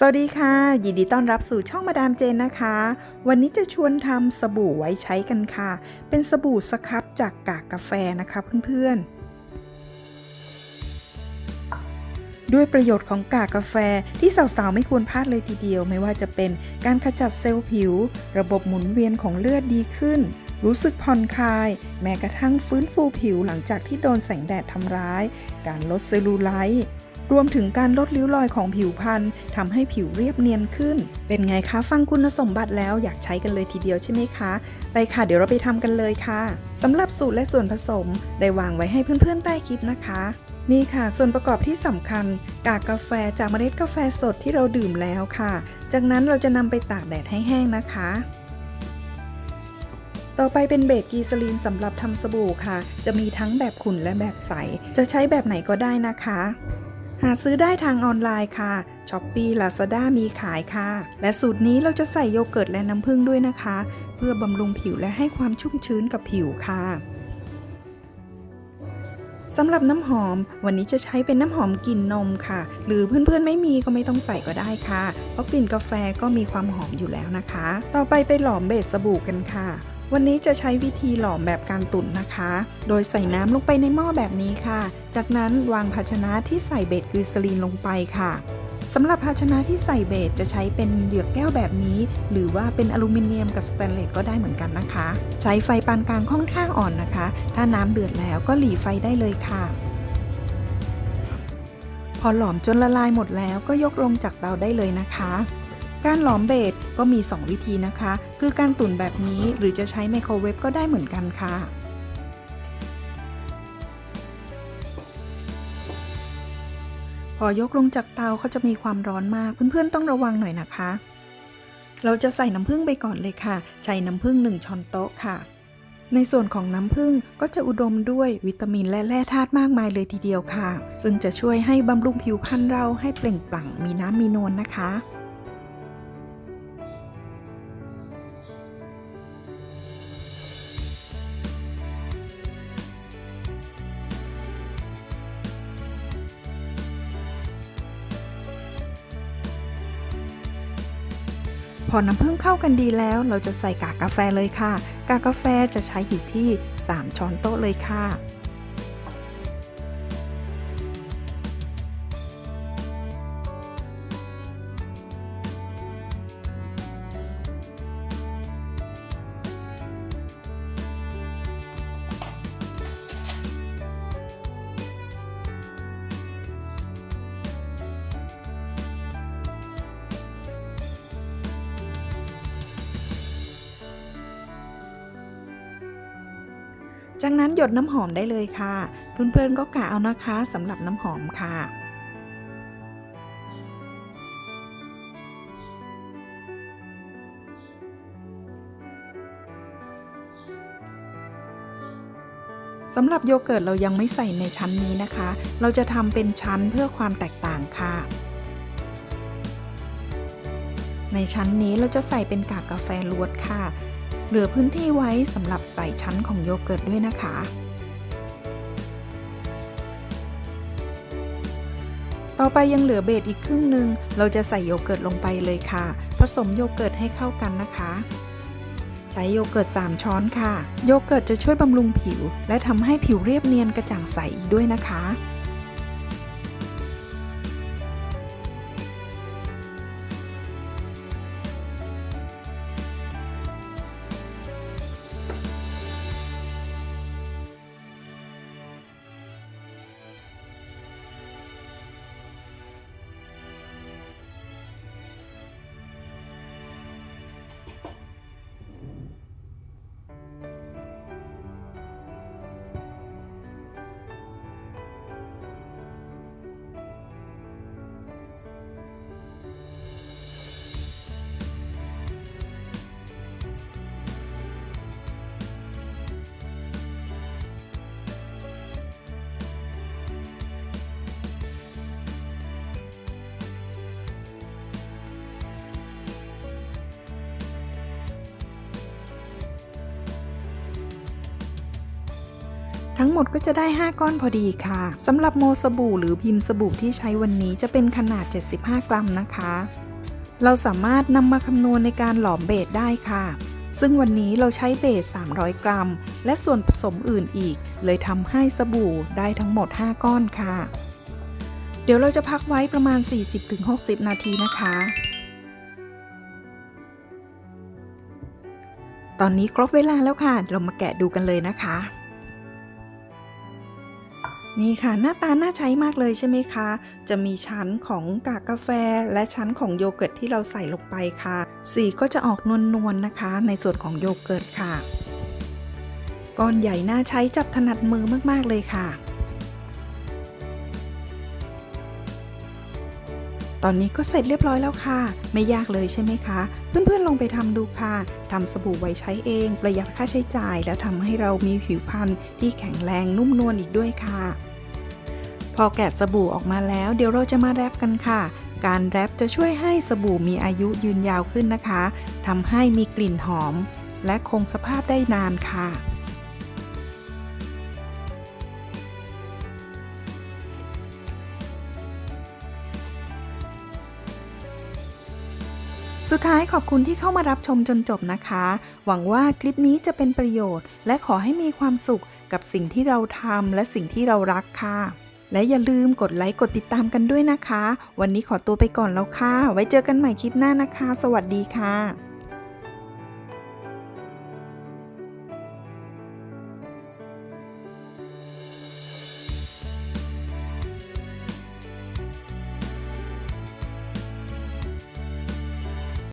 สวัสดีค่ะ ยินดีต้อนรับสู่ช่องมาดามเจนนะคะ วันนี้จะชวนทำสบู่ไว้ใช้กันค่ะ เป็นสบู่สครับจากกากกาแฟนะคะเพื่อนๆ ด้วยประโยชน์ของกากกาแฟที่สาวๆ ไม่ควรพลาดเลยทีเดียว ไม่ว่าจะเป็นการขจัดเซลล์ผิว ระบบหมุนเวียนของเลือดดีขึ้น รู้สึกผ่อนคลาย แม้กระทั่งฟื้นฟูผิวหลังจากที่โดนแสงแดดทำร้าย การลดเซลลูไลท์ รวมถึงการลดริ้วรอยของผิวพรรณทำให้ผิวเรียบเนียนขึ้น เป็นไงคะ ฟังคุณสมบัติแล้วอยากใช้กันเลยทีเดียวใช่ไหมคะ ไปค่ะ เดี๋ยวเราไปทำกันเลยค่ะสำหรับสูตรและส่วนผสม ได้วางไว้ให้เพื่อนๆใต้คลิปนะคะนี่ค่ะ ส่วนประกอบที่สำคัญ กากกาแฟจากเมล็ดกาแฟสดที่เราดื่มแล้วค่ะ จากนั้นเราจะนำไปตากแดดให้แห้งนะคะ ต่อไปเป็นเบสกีซาลีนสำหรับทำสบู่ค่ะ จะมีทั้งแบบขุ่นและแบบใส จะใช้แบบไหนก็ได้นะคะ หาซื้อได้ทางออนไลน์ค่ะ s h อ p e e Lazada มีขายค่ะ และสูตรนี้เราจะใส่โยเกิร์ตและน้ำผึ้งด้วยนะคะ เพื่อบำรุงผิวและให้ความชุ่มชื้นกับผิวค่ะสำหรับน้ำหอม วันนี้จะใช้เป็นน้ำหอมกลิ่นนมค่ะ หรือเพื่อนๆไม่มีก็ไม่ต้องใส่ก็ได้ค่ะ เพราะกลิ่นกาแฟก็มีความหอมอยู่แล้วนะคะ ต่อไปไปหลอมเบสสบู่กันค่ะ วันนี้จะใช้วิธีหลอมแบบการตุ๋นนะคะ โดยใส่น้ำลงไปในหม้อแบบนี้ค่ะ จากนั้นวางภาชนะที่ใส่เบสกลีเซอรีนลงไปค่ะสำหรับภาชนะที่ใส่เบสจะใช้เป็นเหยือกแก้วแบบนี้ หรือว่าเป็นอลูมิเนียมกับสแตนเลสก็ได้เหมือนกันนะคะ ใช้ไฟปานกลางค่อนข้างอ่อนนะคะ ถ้าน้ำเดือดแล้วก็หลีไฟได้เลยค่ะ พอหลอมจนละลายหมดแล้วก็ยกลงจากเตาได้เลยนะคะ การหลอมเบสก็มี 2 วิธีนะคะ คือการตุ๋นแบบนี้หรือจะใช้ไมโครเวฟก็ได้เหมือนกันค่ะ พอยกลงจากเตาเขาจะมีความร้อนมาก เพื่อนๆต้องระวังหน่อยนะคะ เราจะใส่น้ำผึ้งไปก่อนเลยค่ะ ใช้น้ำผึ้ง1ช้อนโต๊ะค่ะ ในส่วนของน้ำผึ้งก็จะอุดมด้วยวิตามินและแร่ธาตุมากมายเลยทีเดียวค่ะ ซึ่งจะช่วยให้บำรุงผิวพรรณเราให้เปล่งปลั่งมีน้ำมีนวลนะคะ พอน้ำผึ้งเข้ากันดีแล้ว เราจะใส่กากกาแฟเลยค่ะ กากกาแฟจะใช้อยู่ที่ 3 ช้อนโต๊ะเลยค่ะ จากนั้นหยดน้ำหอมได้เลยค่ะ เพื่อนๆก็กะเอานะคะสำหรับน้ำหอมค่ะสำหรับโยเกิร์ตเรายังไม่ใส่ในชั้นนี้นะคะ เราจะทำเป็นชั้นเพื่อความแตกต่างค่ะ ในชั้นนี้เราจะใส่เป็นกากกาแฟล้วนค่ะ เหลือพื้นที่ไว้สำหรับใส่ชั้นของโยเกิร์ตด้วยนะคะ ต่อไปยังเหลือเบสอีกครึ่งหนึ่ง เราจะใส่โยเกิร์ตลงไปเลยค่ะ ผสมโยเกิร์ตให้เข้ากันนะคะ ใช้โยเกิร์ต 3 ช้อนค่ะ โยเกิร์ตจะช่วยบำรุงผิว และทำให้ผิวเรียบเนียนกระจ่างใสอีกด้วยนะคะ ทั้งหมดก็จะได้ 5 ก้อนพอดีค่ะสำหรับโมสบู่หรือพิมพ์สบู่ที่ใช้วันนี้จะเป็นขนาด 75 กรัมนะคะ เราสามารถนำมาคำนวณในการหลอมเบสได้ค่ะ ซึ่งวันนี้เราใช้เบส 300 กรัม และส่วนผสมอื่นอีก เลยทำให้สบู่ได้ทั้งหมด 5 ก้อนค่ะ เดี๋ยวเราจะพักไว้ประมาณ 40-60 นาทีนะคะตอนนี้ครบเวลาแล้วค่ะ เรามาแกะดูกันเลยนะคะ นี่ค่ะหน้าตาน่าใช้มากเลยใช่ไหมคะ จะมีชั้นของกากกาแฟ และชั้นของโยเกิร์ตที่เราใส่ลงไปค่ะ สีก็จะออกนวลๆนะคะ ในส่วนของโยเกิร์ตค่ะก้อนใหญ่น่าใช้จับถนัดมือมากๆเลยค่ะ ตอนนี้ก็เสร็จเรียบร้อยแล้วค่ะ ไม่ยากเลยใช่ไหมคะ เพื่อนๆลองไปทำดูค่ะทำสบู่ไว้ใช้เอง ประหยัดค่าใช้จ่าย และทำให้เรามีผิวพรรณที่แข็งแรงนุ่มนวลอีกด้วยค่ะ พอแกะสบู่ออกมาแล้วเดี๋ยวเราจะมาแรปกันค่ะ การแรปจะช่วยให้สบู่มีอายุยืนยาวขึ้นนะคะทำให้มีกลิ่นหอม และคงสภาพได้นานค่ะสุดท้ายขอบคุณที่เข้ามารับชมจนจบนะคะ หวังว่าคลิปนี้จะเป็นประโยชน์ และขอให้มีความสุขกับสิ่งที่เราทำและสิ่งที่เรารักค่ะ และอย่าลืมกดไลค์กดติดตามกันด้วยนะคะ วันนี้ขอตัวไปก่อนแล้วค่ะ ไว้เจอกันใหม่คลิปหน้านะคะ สวัสดีค่ะ